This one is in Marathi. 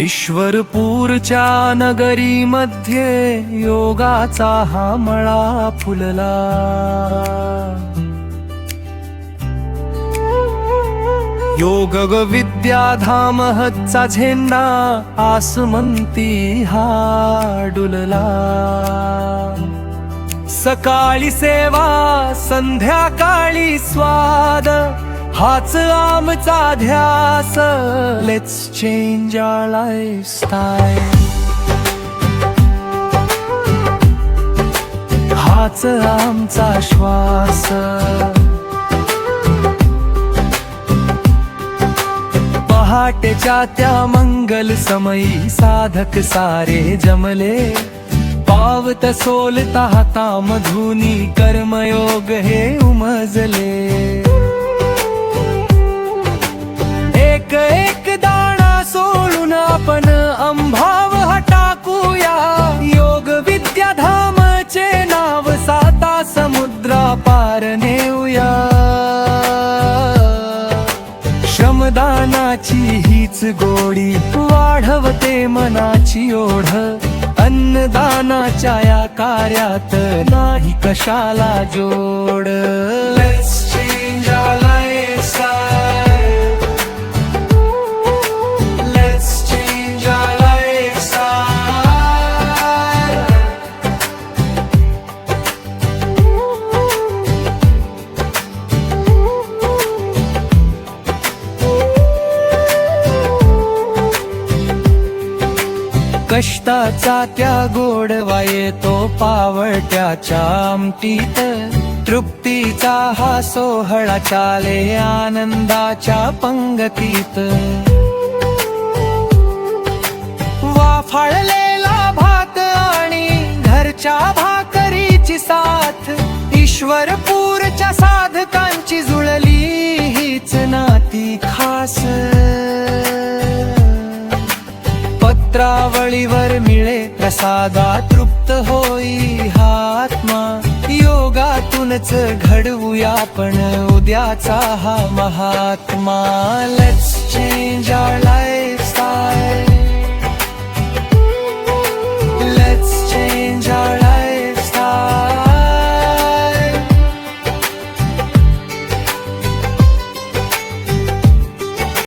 ईश्वरपूरच्या नगरीमध्ये योगाचा हा मळा फुलला. योग ग विद्याधाम हच्चा झेंडा आसमंती हा डुलला. सकाळी सेवा संध्याकाळी स्वाद हाच आमचा ध्यास let's change our life style हाच आमचा श्वास. पहाटेच्या त्या मंगल समयी साधक सारे जमले. पावत सोलता हाता मधुनी कर्मयोग हे उमजले. अन्नाची हीच गोडी वाढवते मनाची ओढ अन्नदानाच्या या कार्यात नाही कशाला जोड Let's change our life. कष्टाचा त्या गोडवा येतो पावट्याच्या आमटीत तृप्तीचा हा सोहळा चाले आनंदाच्या पंगतीत. वाफाळलेला भात आणि घरच्या भाकरीची साथ. ईश्वरपूरच्या साधकांची जुळली हीच नाती खास. प्रसादा तृप्त होई हात्मा. योगातूनच घडवूया आपण उद्याचा हा महात्मा. लेट्स